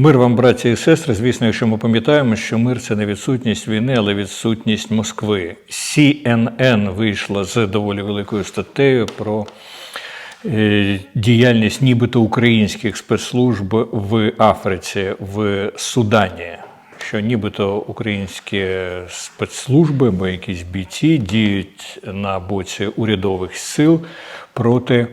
Мир вам, браті і сестри. Звісно, якщо ми пам'ятаємо, що мир це не відсутність війни, але відсутність Москви. CNN вийшла з доволі великою статтею про е, діяльність нібито українських спецслужб в Африці, в Судані. Що нібито українські спецслужби або якісь бійці діють на боці урядових сил проти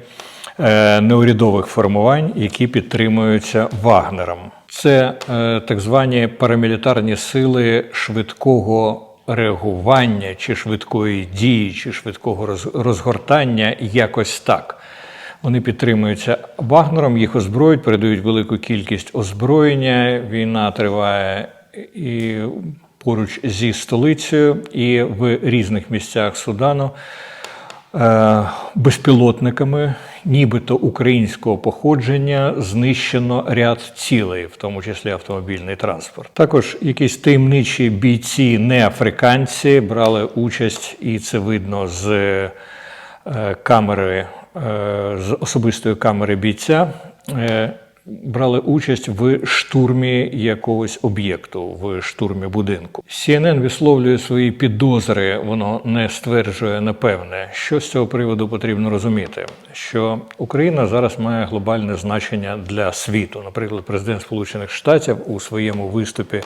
е, неурядових формувань, які підтримуються Вагнером. Це е, так звані парамілітарні сили швидкого реагування чи швидкої дії, чи швидкого роз- розгортання, якось так. Вони підтримуються Вагнером, їх озброюють, передають велику кількість озброєння. Війна триває і поруч зі столицею, і в різних місцях Судану безпілотниками, нібито українського походження, знищено ряд цілей, в тому числі автомобільний транспорт. Також якісь таємничі бійці, не африканці, брали участь, і це видно з е, камери, е, з особистої камери бійця. Брали участь в штурмі якогось об'єкту, в штурмі будинку. CNN висловлює свої підозри, воно не стверджує напевне. Що з цього приводу потрібно розуміти? Що Україна зараз має глобальне значення для світу. Наприклад, президент Сполучених Штатів у своєму виступі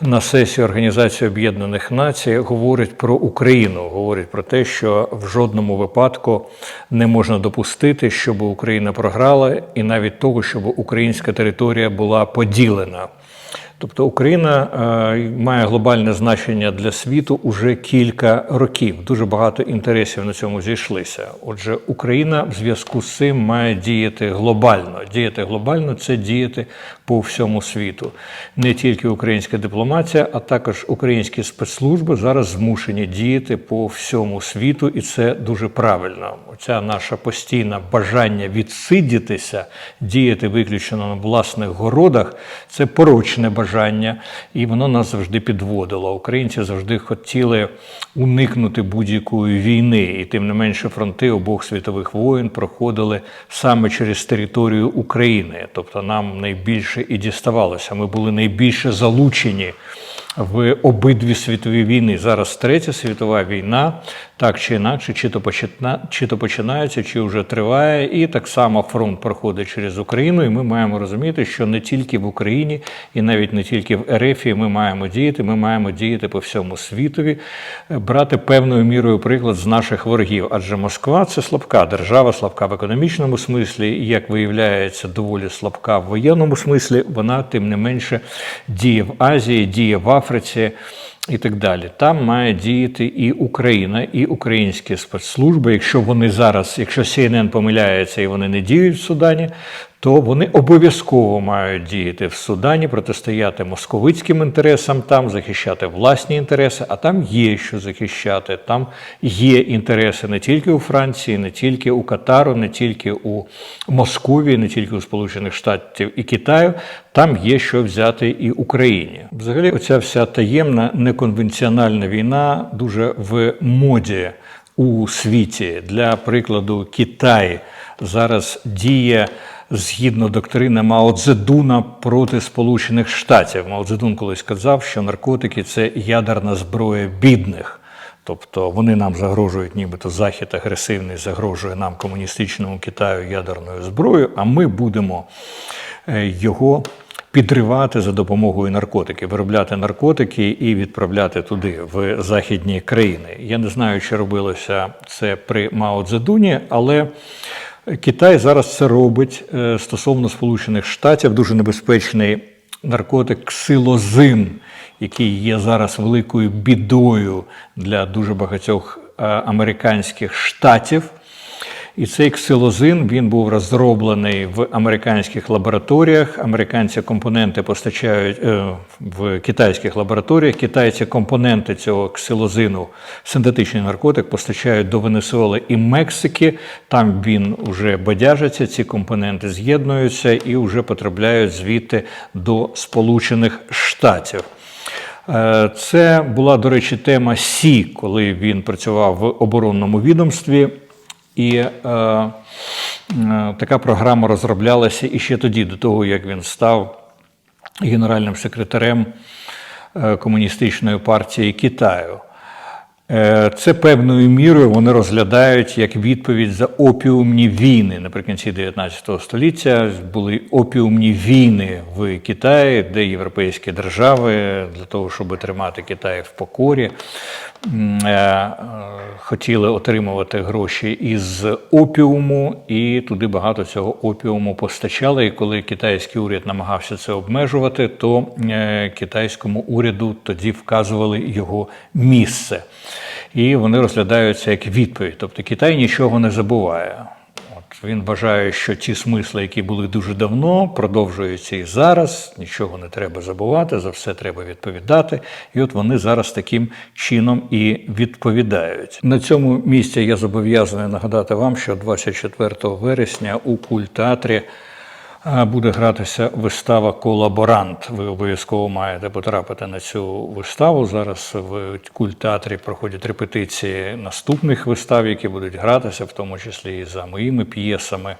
на сесії Організації Об'єднаних Націй говорить про Україну, говорить про те, що в жодному випадку не можна допустити, щоб Україна програла, і навіть того, щоб українська територія була поділена. Тобто Україна е, має глобальне значення для світу уже кілька років. Дуже багато інтересів на цьому зійшлися. Отже, Україна в зв'язку з цим має діяти глобально. Діяти глобально це діяти по всьому світу. Не тільки українська дипломатія, а також українські спецслужби зараз змушені діяти по всьому світу, і це дуже правильно. Оця наша постійна бажання відсидітися, діяти виключно на власних городах це порочне бажання, і воно нас завжди підводило. Українці завжди хотіли уникнути будь-якої війни, і тим не менше фронти обох світових воєн проходили саме через територію України. Тобто нам найбільше і діставалося. Ми були найбільше залучені в обидві світові війни. Зараз третя світова війна, так чи інакше, чи то почина, чи то починається, чи вже триває, і так само фронт проходить через Україну. І ми маємо розуміти, що не тільки в Україні, і навіть не тільки в РФ ми маємо діяти. Ми маємо діяти по всьому світові, е, брати певною мірою приклад з наших ворогів. Адже Москва це слабка держава, слабка в економічному смислі, і як виявляється, доволі слабка в воєнному смислі. Вона тим не менше діє в Азії, діє в Африці. І так далі. Там має діяти і Україна, і українські спецслужби. Якщо вони зараз, якщо CNN помиляється і вони не діють в Судані, то вони обов'язково мають діяти в Судані, протистояти московицьким інтересам, там захищати власні інтереси. А там є що захищати. Там є інтереси не тільки у Франції, не тільки у Катару, не тільки у Московії, не тільки у Сполучених Штатів і Китаю. Там є що взяти і Україні. Взагалі, оця вся таємна неконвенціональна війна дуже в моді у світі. Для прикладу, Китай зараз діє згідно доктрини Мао Цзедуна проти Сполучених Штатів. Мао Цзедун колись сказав, що наркотики це ядерна зброя бідних. Тобто вони нам загрожують, нібито Захід агресивний загрожує нам комуністичному Китаю ядерною зброєю, а ми будемо е, його підривати за допомогою наркотиків, виробляти наркотики і відправляти туди, в західні країни. Я не знаю, чи робилося це при Мао Цзедуні, але Китай зараз це робить е, стосовно Сполучених Штатів. Дуже небезпечний наркотик ксилозин, який є зараз великою бідою для дуже багатьох е, американських штатів. І цей ксилозин він був розроблений в американських лабораторіях. Американці компоненти постачають е, в китайських лабораторіях. Китайці компоненти цього ксилозину, синтетичний наркотик, постачають до Венесуели і Мексики. Там він вже бадяжиться, ці компоненти з'єднуються і вже потрапляють звідти до Сполучених Штатів. Е, Це була, до речі, тема Сі, коли він працював в оборонному відомстві. І е, е, така програма розроблялася і ще тоді, до того як він став генеральним секретарем е, Комуністичної партії Китаю. Е, Це певною мірою вони розглядають як відповідь за опіумні війни. Наприкінці 19 століття були опіумні війни в Китаї, де європейські держави для того, щоб тримати Китай в покорі, е, е, хотіли отримувати гроші із опіуму, і туди багато цього опіуму постачали. І коли китайський уряд намагався це обмежувати, то китайському уряду тоді вказували його місце. І вони розглядаються як відповідь. Тобто Китай нічого не забуває. От він вважає, що ті смисли, які були дуже давно, продовжуються і зараз. Нічого не треба забувати, за все треба відповідати. І от вони зараз таким чином і відповідають. На цьому місці я зобов'язаний нагадати вам, що 24 вересня у культеатрі буде гратися вистава Колаборант. Ви обов'язково маєте потрапити на цю виставу. Зараз в культеатрі проходять репетиції наступних вистав, які будуть гратися, в тому числі і за моїми п'єсами.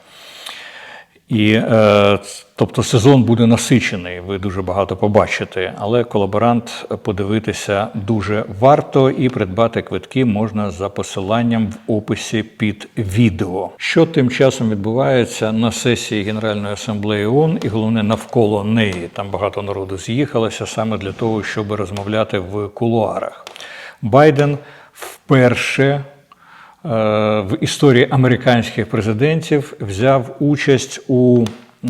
І, е, тобто сезон буде насичений, ви дуже багато побачите, але колаборант подивитися дуже варто і придбати квитки можна за посиланням в описі під відео. Що тим часом відбувається на сесії Генеральної асамблеї ООН і головне навколо неї. Там багато народу з'їхалося саме для того, щоб розмовляти в кулуарах. Байден вперше в історії американських президентів взяв участь у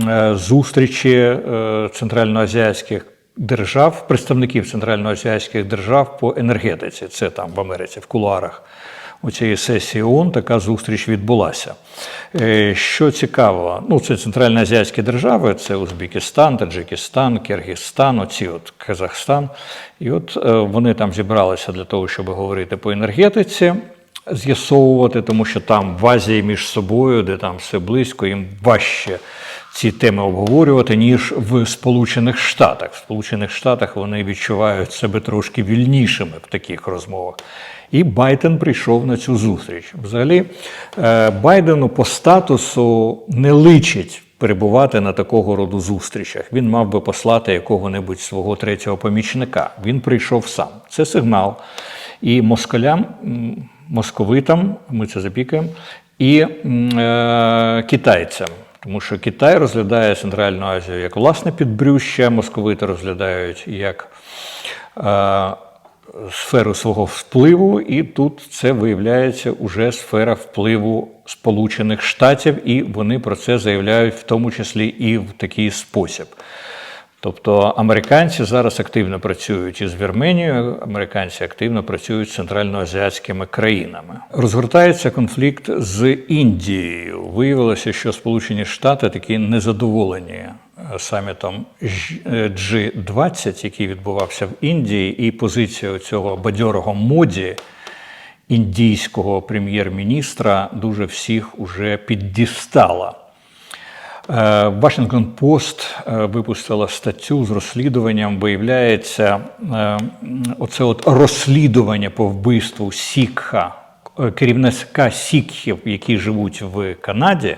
е, зустрічі е, центральноазіатських держав, представників центральноазіатських держав по енергетиці. Це там в Америці, в кулуарах. У цієї сесії ООН така зустріч відбулася. Е, Що цікаво, ну це центральноазіатські держави, це Узбекистан, Таджикистан, Киргизстан, оці от Казахстан. І от е, вони там зібралися для того, щоб говорити по енергетиці з'ясовувати, тому що там в Азії між собою, де там все близько, їм важче ці теми обговорювати, ніж в Сполучених Штатах. В Сполучених Штатах вони відчувають себе трошки вільнішими в таких розмовах. І Байден прийшов на цю зустріч. Взагалі, е, Байдену по статусу не личить перебувати на такого роду зустрічах. Він мав би послати якого-небудь свого третього помічника. Він прийшов сам. Це сигнал. І москалям, московитам, ми це запікаємо, і е, китайцям. Тому що Китай розглядає Центральну Азію як власне підбрюща, московити розглядають як е, сферу свого впливу, і тут це виявляється уже сфера впливу Сполучених Штатів, і вони про це заявляють в тому числі і в такий спосіб. Тобто американці зараз активно працюють із Вірменією, американці активно працюють з центральноазіатськими країнами. Розгортається конфлікт з Індією. Виявилося, що Сполучені Штати такі незадоволені е, самітом G20, який відбувався в Індії, і позиція цього бадьорого моді індійського прем'єр-міністра дуже всіх уже піддістала. Вашингтон Пост випустила статтю з розслідуванням. Виявляється, е, оце от розслідування по вбивству Сікха, е, керівника Сікхів, які живуть в Канаді.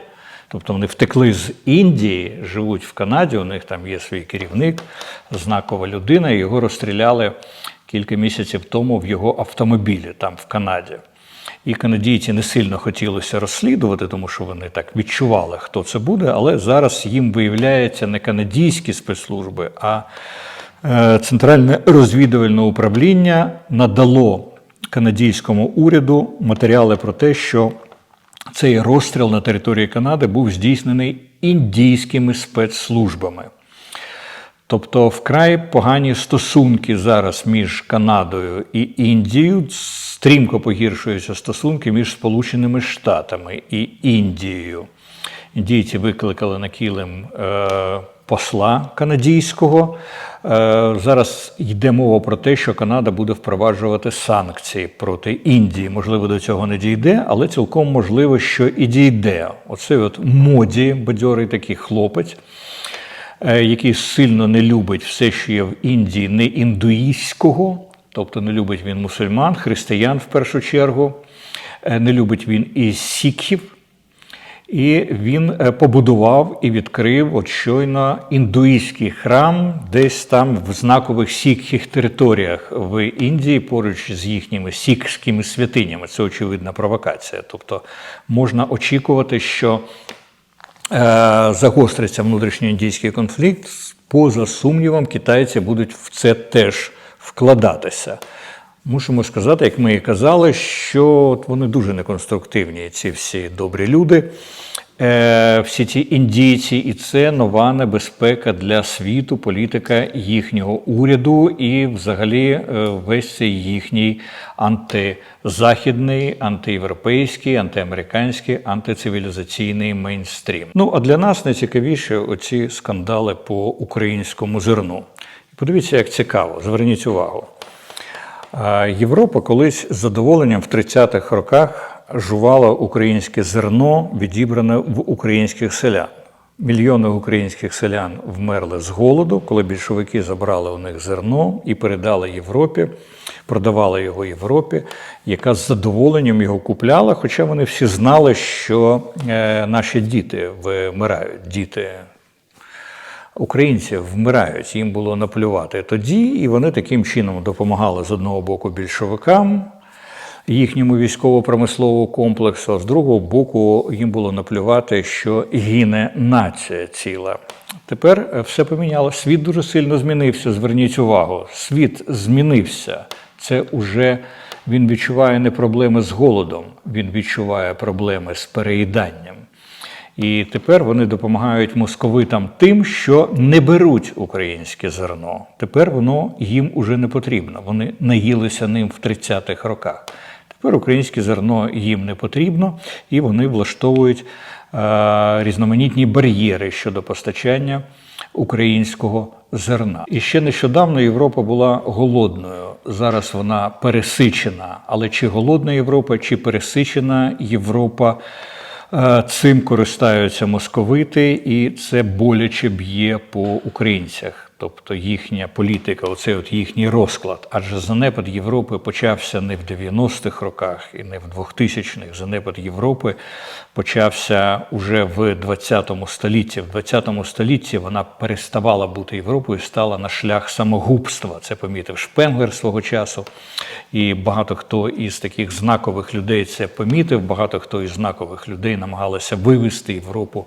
Тобто вони втекли з Індії, живуть в Канаді. У них там є свій керівник, знакова людина. Його розстріляли кілька місяців тому в його автомобілі там в Канаді. І канадійці не сильно хотілося розслідувати, тому що вони так відчували, хто це буде. Але зараз їм виявляється не канадійські спецслужби, а е, Центральне розвідувальне управління надало канадійському уряду матеріали про те, що цей розстріл на території Канади був здійснений індійськими спецслужбами. Тобто вкрай погані стосунки зараз між Канадою і Індією. Стрімко погіршуються стосунки між Сполученими Штатами і Індією. Індійці викликали на килим е, посла канадійського. Е, зараз йде мова про те, що Канада буде впроваджувати санкції проти Індії. Можливо, до цього не дійде, але цілком можливо, що і дійде. Оцей от моді, бадьорий такий хлопець. Е, який сильно не любить все, що є в Індії, не індуїстського, тобто не любить він мусульман, християн в першу чергу, е, не любить він і сікхів. І він е, побудував і відкрив от щойно індуїстський храм, десь там в знакових сікхіх територіях в Індії, поруч з їхніми сікхськими святинями. Це очевидна провокація. Тобто можна очікувати, що загостриться внутрішньоіндійський конфлікт. Поза сумнівом, китайці будуть в це теж вкладатися. Мусимо сказати, як ми і казали, що вони дуже неконструктивні, ці всі добрі люди, е, всі ці індійці, і це нова небезпека для світу, політика їхнього уряду і, взагалі, е, весь цей їхній антизахідний, антиєвропейський, антиамериканський, антицивілізаційний мейнстрім. Ну а для нас найцікавіше оці скандали по українському зерну. Подивіться, як цікаво, зверніть увагу. Європа колись з задоволенням в 30-х роках жувала українське зерно, відібране в українських селян. Мільйони українських селян вмерли з голоду, коли більшовики забрали у них зерно і передали Європі, продавали його Європі, яка з задоволенням його купляла. Хоча вони всі знали, що е, наші діти вмирають, діти українці вмирають, їм було наплювати тоді, і вони таким чином допомагали з одного боку більшовикам, їхньому військово-промисловому комплексу, з другого боку їм було наплювати, що гине нація ціла. Тепер е, все поміняло. Світ дуже сильно змінився. Зверніть увагу, світ змінився. Це уже він відчуває не проблеми з голодом, він відчуває проблеми з переїданням. І тепер вони допомагають московитам тим, що не беруть українське зерно. Тепер воно їм уже не потрібно. Вони наїлися ним в 30-х роках. Тепер українське зерно їм не потрібно, і вони влаштовують е, різноманітні бар'єри щодо постачання українського зерна. І ще нещодавно Європа була голодною. Зараз вона пересичена. Але чи голодна Європа, чи пересичена Європа? Е, Цим користаються московити, і це боляче б'є по українцях. Тобто їхня політика, оцей от їхній розклад. Адже занепад Європи почався не в 90-х роках і не в 2000-х. Занепад Європи почався уже в 20 столітті. В 20 столітті вона переставала бути Європою, стала на шлях самогубства. Це помітив Шпенглер свого часу. І багато хто із таких знакових людей це помітив. Багато хто із знакових людей намагалися вивести Європу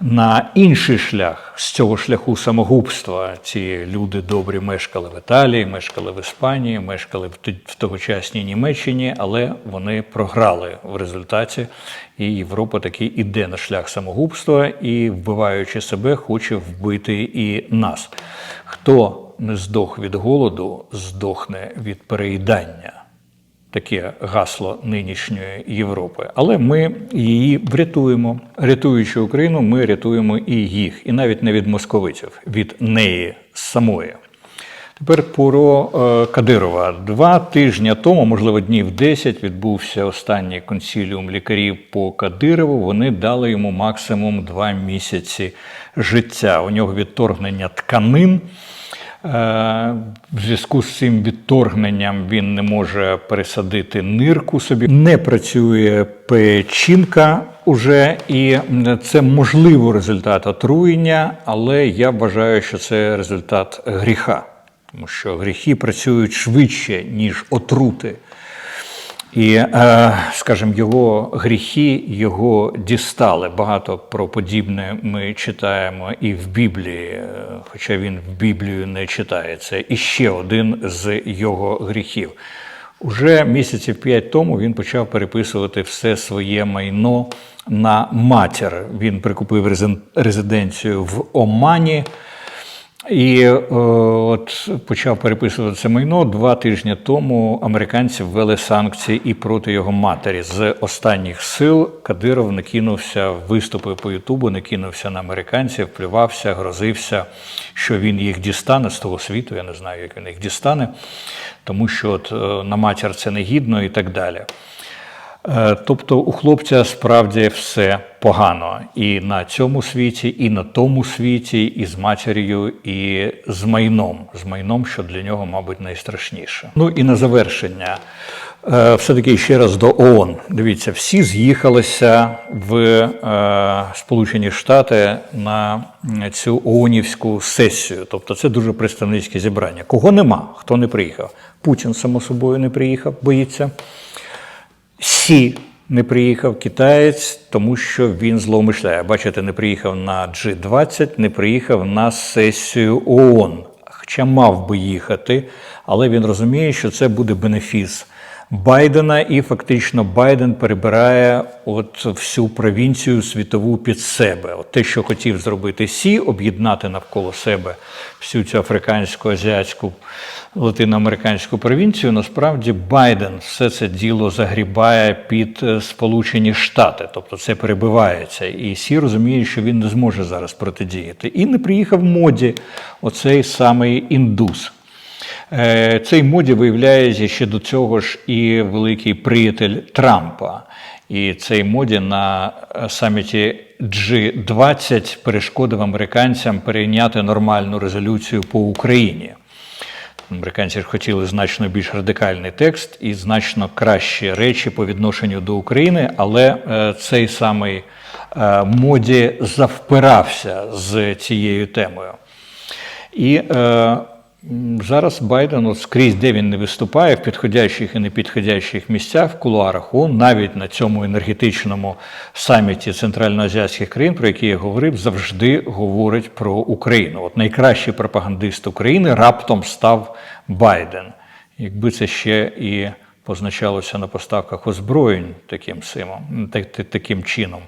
на інший шлях з цього шляху самогубства. Ці люди добрі мешкали в Італії, мешкали в Іспанії, мешкали в тогочасній Німеччині, але вони програли в результаті. І Європа таки іде на шлях самогубства і, вбиваючи себе, хоче вбити і нас. Хто не здох від голоду, здохне від переїдання таке гасло нинішньої Європи. Але ми її врятуємо. Рятуючи Україну, ми рятуємо і їх, і навіть не від московитів, від неї самої. Тепер про е, Кадирова. Два тижні тому, можливо, днів 10, відбувся останній консіліум лікарів по Кадирову. Вони дали йому максимум два місяці життя. У нього відторгнення тканин. Е, в зв'язку з цим відторгненням він не може пересадити нирку собі, не працює печінка уже, і це можливо результат отруєння, але я вважаю, що це результат гріха, тому що гріхи працюють швидше, ніж отрути. І, е, скажімо, його гріхи його дістали. Багато про подібне ми читаємо і в Біблії, е, хоча він в Біблію не читає. Це іще один з його гріхів. Уже місяців п'ять тому він почав переписувати все своє майно на матір. Він прикупив резиденцію в Омані. І е, от почав переписувати це майно два тижні тому. Американці ввели санкції і проти його матері. З останніх сил Кадиров накинувся виступи по Ютубу, накинувся на американців, плювався, грозився, що він їх дістане з того світу. Я не знаю, як він їх дістане, тому що от е, на матір це негідно і так далі. Е, тобто у хлопця справді все погано і на цьому світі, і на тому світі, і з матір'ю, і з майном, з майном, що для нього, мабуть, найстрашніше. Ну і на завершення. Е, Все-таки ще раз до ООН. Дивіться, всі з'їхалися в е, Сполучені Штати на цю ООНівську сесію. Тобто це дуже представницьке зібрання. Кого нема, хто не приїхав. Путін, само собою, не приїхав, боїться. Сі не приїхав китаєць, тому що він зловмишляє. Бачите, не приїхав на G20, не приїхав на сесію ООН. Хоча мав би їхати, але він розуміє, що це буде бенефіс Байдена, і фактично Байден перебирає от всю провінцію світову під себе. От те, що хотів зробити Сі, об'єднати навколо себе всю цю африканську, азіатську, латиноамериканську провінцію, насправді Байден все це діло загрібає під е, Сполучені Штати, тобто це перебивається. І Сі розуміє, що він не зможе зараз протидіяти. І не приїхав моді, оцей самий індус. Е, Цей моді виявляється ще до цього ж і великий приятель Трампа. І цей моді на саміті G20 перешкодив американцям перейняти нормальну резолюцію по Україні. Американці ж хотіли значно більш радикальний текст і значно кращі речі по відношенню до України, але е, цей самий е, моді завпирався з цією темою. І зараз Байден от скрізь, де він не виступає, в підходящих і непідходящих місцях в кулуарах, он навіть на цьому енергетичному саміті центральноазіатських країн, про який я говорив, завжди говорить про Україну. От найкращий пропагандист України раптом став Байден. Якби це ще і позначалося на поставках озброєнь таким симом, так- так- таким чином.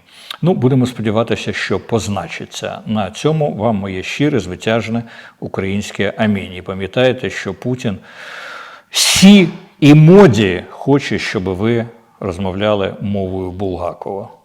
Ну, будемо сподіватися, що позначиться на цьому вам моє щире, звитяжне українське амінь. І пам'ятайте, що Путін сі і моді хоче, щоб ви розмовляли мовою Булгакова.